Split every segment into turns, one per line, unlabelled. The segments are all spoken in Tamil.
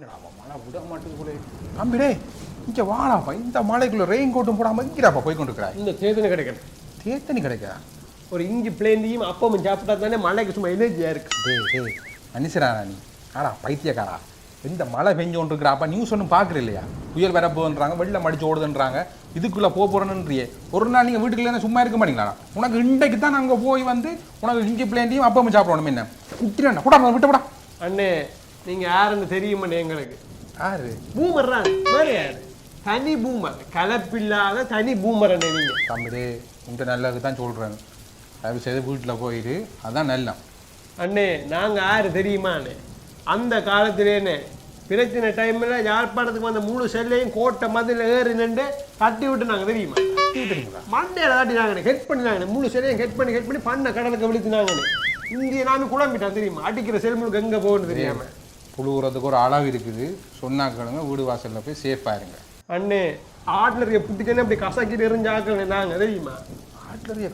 மழை விட மாட்டேங்குது தம்பிடே இங்கே வாடாப்பா இந்த மழைக்குள்ள ரெயின் கோட்டும் போடாம இங்கிறாப்பா போய் கொண்டு இருக்கிறாய்
இந்த சேதனை கிடைக்கணும்
தேத்தனி கிடைக்கா?
ஒரு இஞ்சி பிளேந்தியும் அப்பமும் சாப்பிட்டா தானே மழைக்கு சும்மா எனர்ஜியாக இருக்கு.
டேய் டேய் மனுஷரானா நீ. ஆடா பைத்தியக்காரா. இந்த மழை பெஞ்சு கொண்டு இருக்கிறாப்பா நியூஸ் ஒன்றும் பார்க்குற இல்லையா? புயல் வரப்போன்றாங்க வெள்ளம் அடிச்சு ஓடுதுன்றாங்க. இதுக்குள்ளே போக போகிறேன்றியே ஒரு நாள் நீங்கள் வீட்டுக்குள்ளே சும்மா இருக்க மாட்டீங்களா? உனக்கு இன்றைக்கு தான் நாங்கள் போய் வந்து உனக்கு இஞ்சி பிளேண்டியும் அப்பமும் சாப்பிடணும் என்ன? குத்திரண்டா கூட விட்டு போடா.
அண்ணே நீங்க யாருன்னு தெரியுமாண்ணே எங்களுக்கு?
யாரு?
பூமர் தான். வேற யாரு தனி பூமர். கலப்பில்லாத தனி பூமர் நீங்க.
தம்பி உங்க நல்லதுக்கு தான் சொல்கிறேன் தயவு செய்து வீட்டில் போயிட்டு அதான் நல்லம்.
அண்ணே நாங்க யாரு தெரியுமா அண்ணே? அந்த காலத்திலேனே பிரச்சனை டைம்ல யாழ்ப்பாணத்துக்கு வந்த முழு செல்லையும் கோட்டை மதில் ஏறி நின்று தட்டி விட்டுனாங்க தெரியுமா?
தெரியுங்களா
மண்டையில தாட்டினாங்கண்ணே ஹெட் பண்ணினாங்கண்ணே முழு செல்லையும் ஹெட் பண்ணி ஹெட் பண்ணி பண்ண கடலுக்கு விழுத்தினாங்கண்ணே இந்திய நாம குழம்பிட்டான் தெரியுமா? அடிக்கிற செல்முழுக்கு எங்க போகணும்னு தெரியாம.
புழுவுறதுக்கு ஒரு அளவு இருக்குது. சொன்னாக்களுங்க வீடு வாசலில் போய் சேஃபாக இருங்க.
அண்ணே ஆட்லரிய புட்டிச்சனே அப்படி கசக்கிட்டு எரிஞ்சாக்கண்ணே நாங்க தெரியுமா?
ஆட்லரிய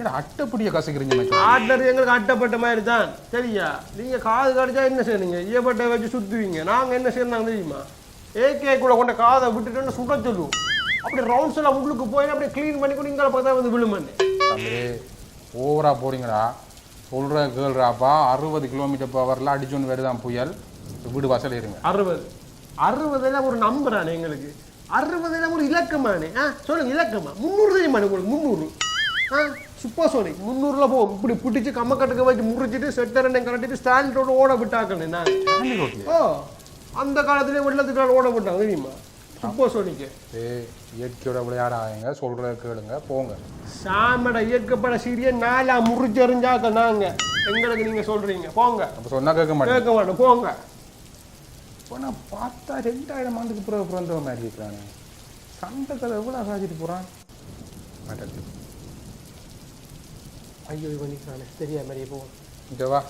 ஏடா அட்டைப்படியை கசக்கிறீங்க.
ஆர்டர் எங்களுக்கு அட்டப்பட்ட மாதிரி தான். சரியா? நீங்க காது கடிச்சா என்ன செய்றீங்க ஈயப்பட்டை வச்சு சுத்துவீங்க. நாங்க என்ன செய்யணும் தெரியுமா? ஏகே கூட கொண்ட காதை விட்டுட்டு சுட சொல்லுவோம் அப்படி ரவுண்ட்ஸ் எல்லாம் உள்ளுக்கு போய் அப்படியே க்ளீன் பண்ணி கூட இங்கே பார்த்தா வந்து விழுமண்ணே.
தம்பி ஓவரா போறீங்கடா. சொல்கிற கேள்றாப்பா. அறுபது கிலோமீட்டர் பவரில் அடிச்சோன்னு வருதான் புயல். வீடு வாசல் இருங்க.
அறுபது. அறுபதுல ஒரு நம்பரானே எங்களுக்கு. அறுபதுல ஒரு இலக்கமானே. ஆ சொல்லுங்க இலக்கமா. முந்நூறு தெரியுமா உங்களுக்கு? முந்நூறு. ஆ சூப்பர் சோனிக் முந்நூறுல போவோம் இப்படி பிடிச்சி கம்மக்கட்டுக்கு வச்சு முறிச்சிட்டு செட்டர் ரெண்டையும் கலட்டிட்டு ஸ்டாண்ட் ரோடு ஓட விட்டாக்கண்ணே நான். ஓ அந்த காலத்திலே வெள்ளத்துக்கால ஓட விட்டாங்க தெரியுமா? சூப்பர் சோனிக்கு
ஏ இயற்கையோட விளையாடாதீங்க சொல்கிறத கேளுங்க போங்க.
சாமட இயக்கப்பட சீரிய நாலா முறிச்செறிஞ்சாக்க நாங்க. எங்களுக்கு நீங்க சொல்றீங்க போங்க.
அப்போ சொன்னா கேட்க மாட்டேன்
கேட்க மாட்டோம் போங்க.
இப்போ நான் பார்த்தா ரெண்டாயிரம் ஆண்டுக்கு பிறகு பிறந்த மாதிரி இருக்கிறானே. சண்டை கதை எவ்வளோ சாதிட்டு போகிறான் மாட்டேன்
ஐயோ பண்ணிக்கிறானே தெரியா மாதிரியே போவோம்
இங்க வா.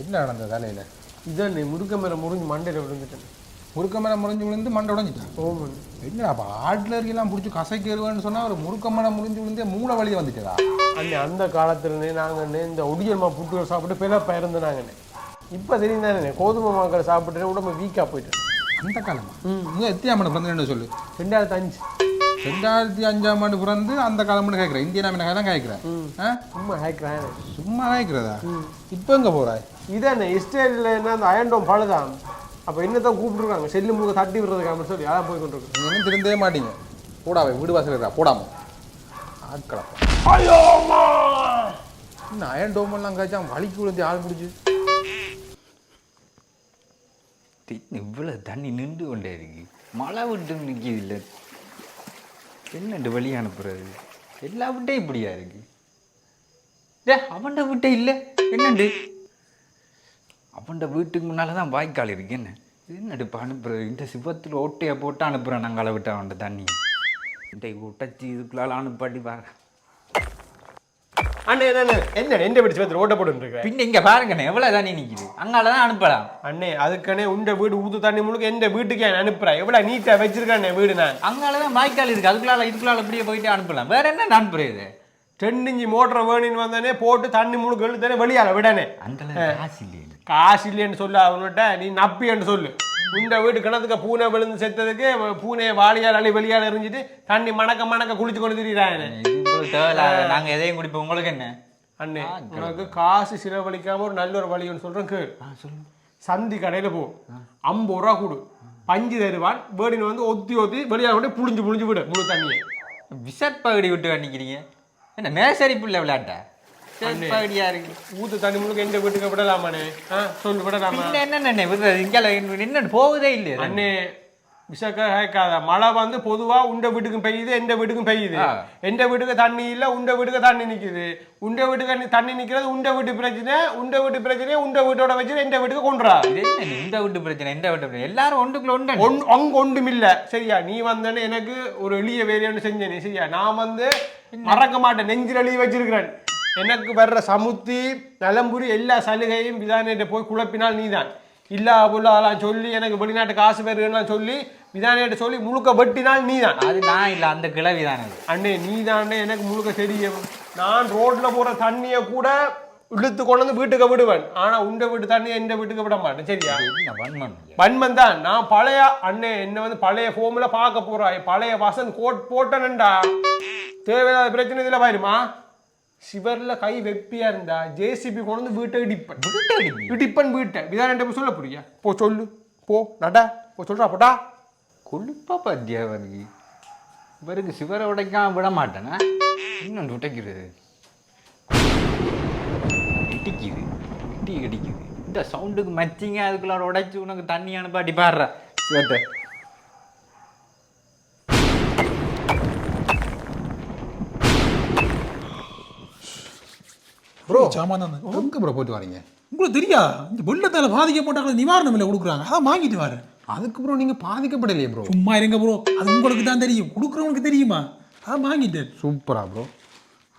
என்ன நடந்தது தலையில்
இதான் நீ முருக்க மரம் முறிஞ்சு மண்டையில விழுந்துட்டேன்.
முறுக்க மரம் முறிஞ்சு விழுந்து மண்டை உடஞ்சிட்டான்
ஓமன்
என்னடா ஆட்லர்லாம் பிடிச்சி கசைக்கேறுவேன்னு சொன்னா ஒரு முறுக்க மரம் முறிஞ்சு விழுந்தே மூளை வழியே வந்துட்டதா
அண்ணே அந்த காலத்துலனே நாங்கண்ணே இந்த ஒடியல்மா புட்டுகள் சாப்பிட்டு பிறப்பா இருந்தனாங்கண்ணே இப்போ தெரியும் தானே கோதுமை மாக்களை சாப்பிட்டு உடம்பு வீக்காக போயிட்டு
அந்த காலமா? நீ எத்தியாம் ஆண்டு பிறந்தேன்னு சொல்லு?
ரெண்டாயிரத்து அஞ்சு
ரெண்டாயிரத்தி அஞ்சாம் ஆண்டு பிறந்து அந்த காலம்னு கேட்குறேன் இந்திய நாம தான் கேட்குறேன்
சும்மா ஹேக்கிறான்
சும்மா கேட்குறதா இப்போ எங்கே போகிறாய்
இதானே இஸ்ரேலில் என்ன அந்த அயன்டோம் பழுதான் அப்போ என்னதான் கூப்பிட்டுருக்காங்க? செல்லு முழுக்க தட்டி விடுறதுக்கு அப்படின்னு சொல்லி அதான் போய் கொண்டிருக்கு
நீங்க இன்னும் திருந்தவே மாட்டீங்க. போடாவே வீடு வாசல் இருக்கா? போடாம. ஆட்களப்பா இன்னும் அயன் டோமெல்லாம் காய்ச்சா வலிக்கு விழுந்து ஆள் பிடிச்சி.
இவ்வளோ தண்ணி நின்று கொண்டே இருக்கு. மழை விட்டு நிற்கிது இல்லை என்னண்டு வழி அனுப்புறது? எல்லா விட்டையும் இப்படியா இருக்கு? டே அவன்ட விட்டே இல்லை. என்னண்டு? அவன்ட வீட்டுக்கு முன்னால தான் வாய்க்கால் இருக்கு. என்ன? என்னடு இப்போ அனுப்புறது இந்த சிவத்தில் ஓட்டையை போட்டு அனுப்புகிறேன் நாங்கள் விட்டு அவன்ட தண்ணி. இந்த உட்டச்சி இதுக்குள்ளால அனுப்பாட்டி வா
அண்ணே என்ன என்ன? எந்த பிடிச்சி வந்து ரோட்டை போட்டு இருக்கிறேன்
பின்ன இங்கே பாருங்கண்ணே எவ்வளோ தண்ணி நிற்கிது அங்கால தான் அனுப்பலாம்.
அண்ணே அதுக்கனே உண்ட வீடு ஊத்து தண்ணி முழுக்க எந்த வீட்டுக்கு நான் அனுப்புறேன் எவ்வளோ நீட்டாக வச்சிருக்கேன் வீடு நான்?
அங்கால தான் வாய்க்கால் இருக்கு. அதுக்குள்ளால இதுக்குள்ளால இப்படியே போயிட்டு அனுப்பலாம். வேற என்ன அனுப்புறது
டென் இஞ்சி மோட்டர் வேணின்னு வந்தானே போட்டு தண்ணி முழுக்க இழுத்தானே வெளியால விடானே.
அந்த காசு இல்லையே.
காசு இல்லைன்னு சொல்லு அவங்கள்ட்ட நீ நப்பின்னு சொல்லு. உண்ட வீட்டு கிணத்துக்கு பூனை விழுந்து செத்ததுக்கு பூனையை வாளியால் அள்ளி வெளியால் எறிஞ்சிட்டு தண்ணி மணக்க மணக்க குளிச்சு கொண்டு திரியிறானே
இது இவ்வளவு தேவையில்ல. நாங்க எதையும் குடிப்போம். உங்களுக்கு என்ன?
அண்ணே உனக்கு காசு செலவழிக்காம ஒரு நல்ல ஒரு வழின்னு சொல்றேன் கேள். சந்தி கடையில போ. ஐம்பது ரூபா கொடு. பஞ்சு தருவான். வேடின்னு வந்து ஒத்தி ஒத்தி வெளியாக கொண்டு புளிஞ்சு புளிஞ்சு விடு முழு தண்ணியை.
விசட் பகுடி விட்டு நிக்கிறீங்க என்ன மேசரி புள்ள விளையாட்டா?
ஊத்து தண்ணி முழுக்க எந்த வீட்டுக்கு விடலாமாண்ணே ஆ சொல்லு விடலாமா?
பின்ன என்ன விடுறது. இங்கே என்ன போகுதே இல்லையே
அண்ணே. விஷக்க கேட்காத. மழை வந்து பொதுவா உண்ட வீட்டுக்கும் பெய்யுது எந்த வீட்டுக்கும் பெய்யுது. எந்த வீட்டுக்கு தண்ணி இல்ல உண்ட வீட்டுக்கு தண்ணி நிக்குது. உண்ட வீட்டுக்கு தண்ணி- நிக்கிறது உண்ட வீட்டு பிரச்சனை உண்ட வீட்டு பிரச்சனையை? உண்ட வீட்டோட வச்சு எந்த வீட்டுக்கு கொண்டுறா?
இந்த வீட்டு பிரச்சனை இந்த வீட்டு பிரச்சனை. எல்லாரும் ஒன்றுக்குள்ள ஒன்று
ஒன் அங்க ஒன்றும் இல்ல சரியா? நீ வந்தேன்னு எனக்கு ஒரு எளிய வேலைன்னு செஞ்சேனே. சரியா? நான் வந்து மறக்க மாட்டேன். நெஞ்சில் எழுதி வச்சிருக்கிறேன். எனக்கு வர்ற சமுத்தி நலம்புரி எல்லா சலுகையும் விதானிட்ட போய் குழப்பினால் நீதான். இல்லா பொல்லாதெல்லாம் சொல்லி எனக்கு வெளிநாட்டு காசு வருதுலாம் சொல்லி விதானிட்ட சொல்லி முழுக்க வெட்டினால் நீதான்.
அது நான் இல்லை அந்த கிழவி தானே
அண்ணே நீ எனக்கு முழுக்க தெரியும். நான் ரோட்ல போற தண்ணியை கூட இழுத்து கொண்டு வந்து வீட்டுக்கு விடுவேன். ஆனா உண்ட வீட்டு தண்ணி எந்த வீட்டுக்கு விட மாட்டேன். சரியா?
இது?
வன்மன் தான். நான் பழைய அண்ணே என்ன வந்து பழைய ஃபோம்ல பார்க்க போறாய் பழைய வசந்த் கோட் போட்டனண்டா தேவையில்லாத பிரச்சனை இதுல பாருமா. சிவர்ல கை வெப்பியா இருந்தா ஜேசிபி கொண்டு வந்து வீட்டை இடிப்பன்.
வீட்டை?
இடிப்பன்? வீட்டை. இதான் என்கிட்ட சொல்ல புரியா போ சொல்லு. போ நடா. போ சொல்றா போடா.
கொழுப்பா பாத்தியா அவருக்கு இவருக்கு சிவரை உடைக்காம விட மாட்டேனா? இன்னொன்று உடைக்கிறது இடிக்குது. இடி இடிக்குது. இந்த சவுண்டுக்கு மச்சிங்க அதுக்குள்ளார உடைச்சு உனக்கு தண்ணி அனுப்பாட்டி பாடுற. சிவத்தை.
ப்ரோ
சாமான்
எங்க ப்ரோ போயிட்டு வரீங்க.
உங்களுக்கு தெரியா? இந்த வெள்ளத்தால் பாதிக்கப்பட்டவங்களை நிவாரணம் இல்லை கொடுக்குறாங்க. அதான் வாங்கிட்டு வரேன்
அதுக்கு ப்ரோ நீங்க பாதிக்கப்படலையே ப்ரோ
சும்மா இருங்க ப்ரோ அது உங்களுக்கு தான் தெரியும். கொடுக்குறவனுக்கு தெரியுமா? அதான் வாங்கிட்டேன்
சூப்பரா ப்ரோ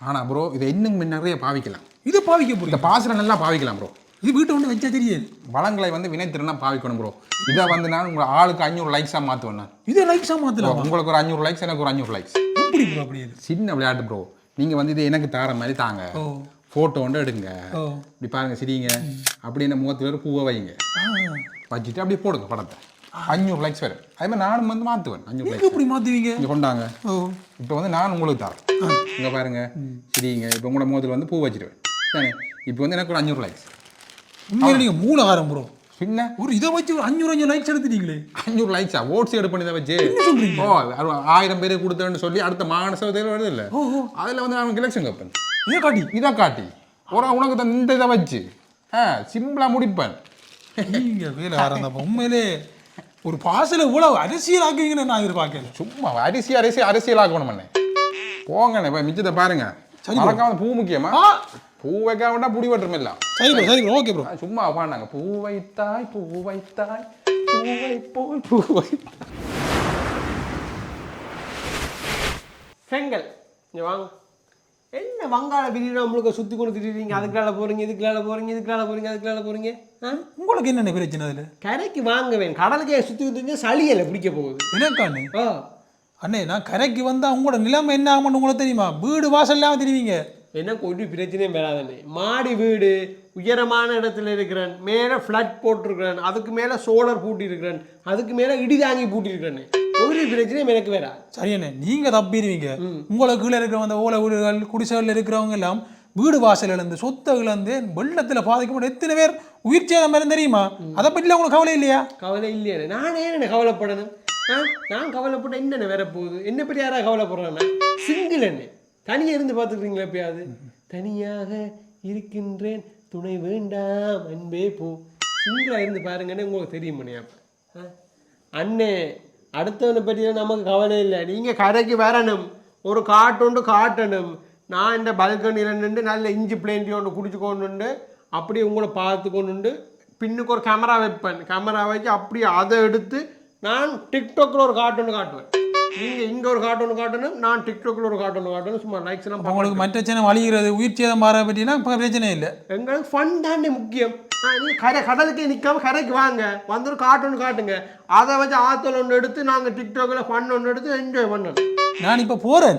ஆனா ப்ரோ இதை இன்னும் நிறைய பாவிக்கலாம்.
இதை பாவிக்க
இந்த
போறீங்க
பாசனம் நல்லா பாவிக்கலாம் ப்ரோ
இது வீட்டை ஒன்று வச்சா தெரியாது.
வளங்களை வந்து வினைத்திறனா பாவிக்கணும் ப்ரோ இதை வந்து நான் உங்க ஆளுக்கு அஞ்சூறு லைக்ஸாக மாற்றுவேன் நான்.
இதை லைக்ஸாக மாற்றலாமா
உங்களுக்கு ஒரு அஞ்சூறு லைக்ஸ் எனக்கு ஒரு அஞ்சூறு லைக்ஸ்
எப்படி ப்ரோ அப்படி
சின்ன விளையாட்டு ப்ரோ நீங்க வந்து இது எனக்கு தார மாதிரி தாங்க. ஃபோட்டோ வந்து எடுங்க. இப்படி பாருங்க சிரிங்க. அப்படி என்ன முகத்து வேறு பூவை வைங்க. வச்சுட்டு அப்படியே போடுங்க படத்தை. அஞ்சூறு லைக்ஸ் வரும் அதே மாதிரி நானும் வந்து மாற்றுவேன் அஞ்சூறு லைக்ஸ்
எப்படி மாற்றுவீங்க
இங்கே கொண்டாங்க. இப்போ வந்து நான் உங்களுக்கு தரேன். இங்கே பாருங்க. சரிங்க. இப்போ உங்களோட முகத்தில் வந்து பூ வச்சிருவேன். சரி. இப்போ வந்து எனக்கு ஒரு அஞ்சூறு லைக்ஸ்
உண்மையில நீங்கள் மூலகாரம் ப்ரோ
பின்ன?
ஒரு இதை வச்சு ஒரு அஞ்சூறு அஞ்சு லைக்ஸ் எடுத்துட்டீங்களே.
அஞ்சூறு லைக்ஸா ஓட்ஸ் எடு பண்ணி வச்சு? ஓ ஆயிரம் பேர் கொடுத்தேன்னு சொல்லி அடுத்த மாகாண தேர்வு வருது இல்லை? அதில் வந்து அவனுக்கு எலெக்ஷன் கேட்பேன்
இதை காட்டி.
இதை காட்டி. ஒரு உனக்கு தான் இந்த இதை வச்சு. ஆ சிம்பிளாக முடிப்பேன்.
நீங்க வேலை ஆரம்பம் உண்மையிலே ஒரு பாசல இவ்வளவு அரசியல் ஆக்குவீங்கன்னு நான் எதிர்பார்க்கல.
சும்மா அரிசி அரிசி அரசியலாக்கணும் பண்ணேன் போங்கண்ணே இப்போ மிச்சத்தை பாருங்க. மறக்காம பூ முக்கியமா. பூ வைக்காமட்டா புடி வெட்டுரும் இல்லை
சரி ப்ரோ சரி ஓகே ப்ரோ
சும்மா பாடினாங்க பூ வைத்தாய் பூ வைத்தாய் பூ வைப்போய் பூ வைத்தாய்.
செங்கல். இங்க வாங்க. என்ன வங்காள பிரியாணி உங்களுக்கு சுத்தி கொண்டு திரிறீங்க அதுக்குள்ளால போறீங்க இதுக்குள்ளால போறீங்க இதுக்குள்ளால போறீங்க அதுக்குள்ளால போறீங்க? ஆ?
உங்களுக்கு என்னென்ன பிரச்சனை அதில்?
கரைக்கு வாங்குவேன் கடலுக்கு ஏன் சுத்தி சுத்தி சளியலை பிடிக்க போகுது.
எனக்காண்ணே
ஆ.
அண்ணே நான் கரைக்கு வந்தா உங்களோட நிலைமை என்ன ஆகும்னு உங்களுக்கு தெரியுமா? வீடு வாசல் இல்லாம தெரிவிங்க.
எனக்கு ஒரு பிரச்சனையும் வராதுண்ணே மாடி வீடு உயரமான இடத்துல இருக்கிறேன். மேலே ஃப்ளட் போட்டிருக்கிறேன். அதுக்கு மேலே சோலார் பூட்டியிருக்கிறேன். அதுக்கு மேலே இடிதாங்கி பூட்டியிருக்கிறேன். ஒரு பிரச்சனையும் எனக்கு வேறா
சரி அண்ணே நீங்க தப்பிடுவீங்க. உங்களுக்கு கீழே இருக்கிற அந்த ஓலை வீடுகள் குடிசைகள் இருக்கிறவங்க எல்லாம் வீடு வாசல் இழந்து சொத்தை இழந்து வெள்ளத்துல பாதிக்கப்பட்ட எத்தனை பேர் உயிர் சேதம் மாதிரி தெரியுமா? அதை பற்றிலாம் உங்களுக்கு கவலை இல்லையா?
கவலை இல்லையே. நான் என்ன கவலைப்படணும்? நான் கவலைப்பட்ட என்னென்ன வேற போகுது? என்ன பற்றி யாராவது கவலைப்படுறானா சிங்கிள் என்ன. தனியாக இருந்து பார்த்துக்கிறீங்களா எப்பயாவது? தனியாக இருக்கின்றேன். துணை வேண்டாம் அன்பே போ. சிங்கிளாக இருந்து பாருங்கன்னு உங்களுக்கு தெரியும் அப்போ? அண்ணே அடுத்தவனை பற்றி நமக்கு கவலை இல்லை. நீங்கள் கரைக்கு வரணும். ஒரு காட்டுண்டு காட்டணும். நான் இந்த பல்கனியில் நின்று நல்ல இஞ்சி பிளேண்டி ஒன்று குடிச்சு கொண்டு அப்படியே உங்களை பார்த்து கொண்டு பின்னுக்கு ஒரு கேமரா வைப்பேன். கேமரா வச்சு அப்படியே அதை எடுத்து நான் டிக்டாக்ல ஒரு கார்ட்டூன் காட்டுவேன். நீங்கள் இங்கே ஒரு கார்ட்டூன் காட்டணும் நான் டிக்டாக்ல ஒரு கார்ட்டூன் காட்டணும். சும்மா லைக்ஸ் எல்லாம்
உங்களுக்கு மற்ற சேனம் அழிகிறது உயிர் சேதம் மாற பற்றினா பிரச்சனை இல்லை.
எங்களுக்கு ஃபன் தானே முக்கியம். நீ கரை கடலுக்கே நிற்காம கரைக்கு வாங்க. வந்து ஒரு கார்ட்டூன் காட்டுங்க. அதை வச்சு ஆத்தல் ஒன்று எடுத்து நாங்கள் டிக்டாக்ல ஃபன் ஒன்று எடுத்து என்ஜாய் பண்ணணும்
நான் இப்ப போறேன்.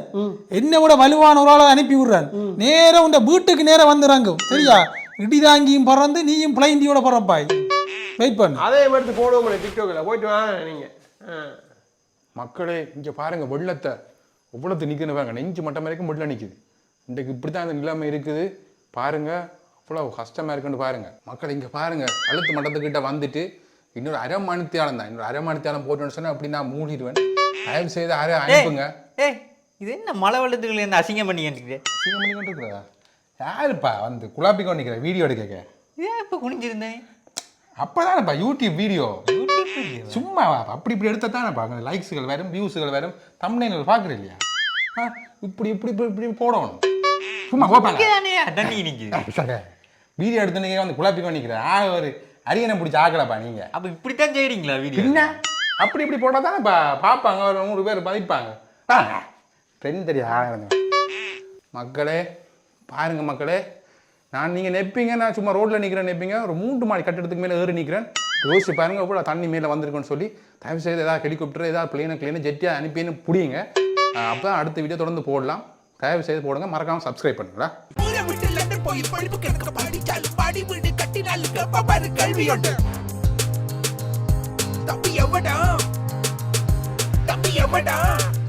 என்னை விட வலுவான ஒரு ஆளை அனுப்பி விடுறேன். நேரா உண்ட வீட்டுக்கு நேரா வந்துறாங்க சரியா? இடிதாங்கியும் பறந்து நீயும் பிளைண்டியோட பறப்பாய். வெயிட் பண்ணு.
அதே எடுத்து போடுவோம் டிக்டாக்ல போயிட்டு வாங்க நீங்கள் ஆ.
மக்களே இங்கே பாருங்க வெள்ளத்தை எவ்வளோத்து நிற்குன்னு பாருங்க. நெஞ்சு மட்டம் வரைக்கும் வெள்ளம் நிற்குது இன்றைக்கு இப்படி தான் இந்த நிலைமை இருக்குது. பாருங்க அவ்வளோ கஷ்டமாக இருக்குன்னு பாருங்க. மக்கள் இங்கே பாருங்க கழுத்து மட்டத்துக்கிட்ட வந்துட்டு இன்னொரு அரை மணித்தியாலம் தான் இன்னொரு அரை மணித்தியாலம் போட்டோன்னு சொன்னால் அப்படி நான் மூடிடுவேன். தயவு செய்து அரை அனுப்புங்க.
ஏய் இது என்ன மழை வெள்ளத்துக்குள்ள இருந்து அசிங்கம் பண்ணி
சீக்கிரம் பண்ணி கொண்டு இருக்கிறதா யாருப்பா வந்து குழாப்பி கொண்டிருக்கிற வீடியோ எடுக்க
ஏன் இப்போ குனிஞ்சிருந்தேன்
அப்போதானப்பா யூடியூப் வீடியோ. சும்மா அப்படி இப்படி எடுத்தா தானே லைக்ஸுகள் வரும் வியூஸுகள் வரும் தம்னைகள் பார்க்குற இல்லையா? ஆ, இப்படி இப்படி இப்படி இப்படி போடணும். சும்மா கோப்பாங்க
இங்கதானே தண்ணி நிக்குது
வீடியோ எடுத்து நீங்க வந்து குழப்பி பண்ணிக்கிறேன். ஆ ஒரு அரியணை பிடிச்சி ஆக்கலப்பா நீங்க.
அப்ப இப்படித்தான் செய்றீங்களா வீடியோ
என்ன அப்படி இப்படி போட்டால் தானே பார்ப்பாங்க ஒரு நூறு பேர் மதிப்பாங்க தெரியும் தெரியும் மக்களே பாருங்க மக்களே. நான் நீங்கள் நெப்பீங்க நான் சும்மா ரோட்டில் நிற்கிறேன் நெப்பீங்க. ஒரு மூன்று மாடி கட்டடத்துக்கு மேலே ஏறி நிற்கிறேன் யோசிச்சு பாருங்க எவ்வளோ தண்ணி மேலே வந்திருக்குன்னு சொல்லி. தயவு செய்து ஏதாவது ஹெலிகாப்டர் ஏதாவது பிளேனை கிளீனு ஜெட்டியாக அனுப்பின்னு பிடிங்க. அப்போ தான் அடுத்த வீடியோ தொடர்ந்து போடலாம். தயவு செய்து போடுங்க. மறக்காமல் சப்ஸ்கிரைப் பண்ணுங்களா?
ஊரை விட்டு லண்டன் போய் பழிப்பு கிடக்க படிச்சாலும் பாடி வீடு கட்டினாலும் கேப்ப பாரு கல்வி உண்டு தம்பி எவடா தம்பி எவடா